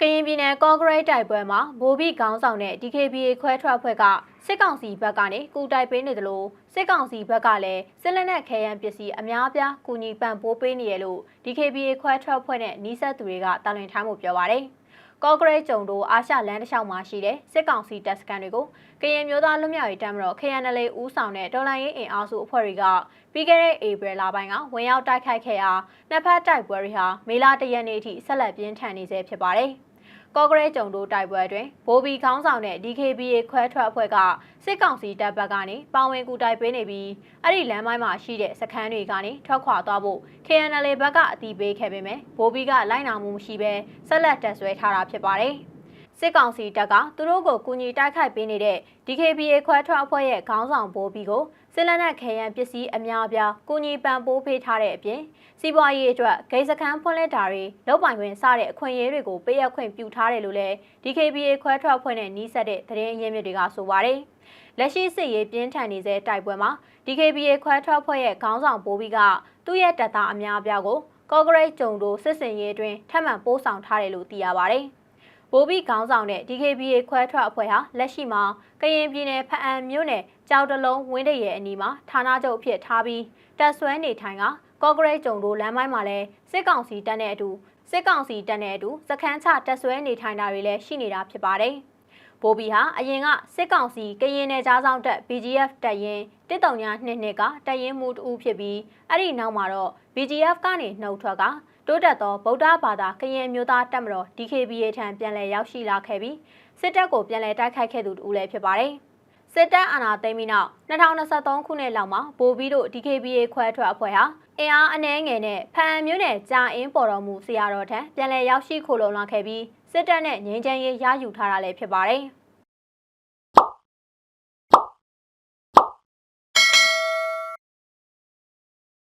ကရင်ပြည်နယ်ကော့ဂရိတ်တိုက်ပွဲမှာဗိုလ်ဘီခေါင်းဆောင်တဲ့ DKBA ခွဲထွက်အဖွဲ့ကစစ်ကောင်စီဘက်ကနေကူတိုက်ပေးနေတယ်လို့စစ်ကောင်စီဘက်ကလည်းစစ်လက်နက်ခဲယမ်းပစ္စည်းအများအပြားကူညီပံ့ပိုးပေးနေရလို့ DKBA ခွဲထွက်အဖွဲ့နဲ့နှီးဆက်သူတွေကတာလွင်ထားမှုပြောပါရယ်ကော့ဂရိတ်ကျုံတို့အာရှလမ်းတစ်လျှောက်မှာရှိတဲ့စစ်ကောင်စီတပ်စခန်းတွေကိုကရင်မျိုးသားလွတ်မြောက်ရေးတပ်မတော် KNL ဦးဆောင်တဲ့တော်လှန်ရေးအင်အားစုအဖွဲ့တွေကပြီးခဲ့တဲ့ဧပြီလပိုင်းကဝင်ရောက်တိုက်ခိုက်ခဲ့ရာနှစ်ဖက်တိုက်ပွဲတွေဟာမေလ၁ရက်နေ့အထိဆက်လက်ပြင်းထန်နေဆဲဖြစ်ပါတယ်။ ကော့ဂရဲကျုံတို့တိုက်ပွဲတွင်ဘိုးဘီခေါင်းဆောင်တဲ့ DKBA ခွဲထွက်အဖွဲ့ကစစ်ကောင်စီတပ်ဘက်ကနေပါဝင်ကူတိုက်ပေးနေပြီးအဲ့ဒီလမ်းမိုင်းမှာရှိတဲ့စခန်းတွေကနေထွက်ခွာသွားဖို့ KNL ဘက်ကအတီးပေးခဲ့ပေမဲ့ဘိုးဘီကလိုက်နာမှုမရှိဘဲဆက်လက်တက်ဆွဲထားတာဖြစ်ပါတယ်။ စစ်ကောင်စီတပ်ကသူတို့ကိုကူညီတိုက်ခိုက်ပေးနေတဲ့ DKBA ခွဲထွက်အဖွဲ့ရဲ့ခေါင်းဆောင်ဘိုးဘီကိုစစ်လက်နက်ခဲယမ်းပစ္စည်းအများအပြားကူညီပံ့ပိုးပေးထားတဲ့အပြင်စီးပွားရေးအတွက်ဂိတ်စခန်းဖွင့်လှစ်တာတွေလုပ်ပိုင်ခွင့်စတဲ့အခွင့်အရေးတွေကိုပေးအပ်ခွင့်ပြုထားတယ်လို့လည်း DKBA ခွဲထွက်အဖွဲ့နဲ့နှီးဆက်တဲ့သတင်းအရင်းမြစ်တွေကဆိုပါတယ်။လက်ရှိစစ်ရေးပြင်းထန်နေတဲ့တိုက်ပွဲမှာ DKBA ခွဲထွက်ဖွဲ့ရဲ့ခေါင်းဆောင်ဘိုးဘီကသူ့ရဲ့တပ်သားအများအပြားကိုကော့ဂရိတ်ကျုံတို့စစ်စင်ရေးအတွင်းထပ်မံပို့ဆောင်ထားတယ်လို့သိရပါတယ်။ ဘိုးဘီခေါင်းဆောင်တဲ့ DKBA ခွဲထွက်အဖွဲ့ဟာလက်ရှိမှာကရင်ပြည်နယ်ဖအံမြို့နယ်ကြောက်တလုံးဝင်းတရဲအနီးမှာဌာနချုပ်အဖြစ်ထားပြီးတပ်ဆွဲနေထိုင်ကကော့ဂရိတ်ကျုံတို့လမ်းမိုင်းမှာလည်းစစ်ကောင်စီတပ်နဲ့အတူစစ်ကောင်စီတပ်နဲ့အတူစခန်းချတပ်ဆွဲနေထိုင်တာတွေလည်းရှိနေတာဖြစ်ပါတယ်။ဘိုဘီဟာအရင်ကစစ်ကောင်စီကရင်နယ်ကြားဆောင်တပ် BGF တပ်ရင်းတစ်တုံညာနှစ်နှစ်ကတပ်ရင်းမှုတူဖြစ်ပြီးအဲ့ဒီနောက်မှာတော့ BGF ကနေနှုတ်ထွက်က တိုးတက်သောဗုဒ္ဓဘာသာကရင်မျိုးသားတပ်မတော် DKBA ထံပြန်လည်ရောက်ရှိလာခဲ့ပြီးစစ်တပ်ကိုပြန်လည်တိုက်ခိုက်ခဲ့သူတူလည်းဖြစ်ပါတယ်။စစ်တပ်အာဏာသိမ်းပြီးနောက်2023ခုနှစ်လောက်မှာဗိုလ်ပြီးတို့ DKBA ခွဲထွက်အဖွဲ့ဟာအင်အားအနှဲငယ်နဲ့ဖန်မျိုးနယ်ကြာအင်းပေါ်တော်မူဆရာတော်ထံပြန်လည်ရောက်ရှိခိုလုံလာခဲ့ပြီးစစ်တပ်နဲ့ငြိမ်းချမ်းရေးရယူထားတာလည်းဖြစ်ပါတယ်။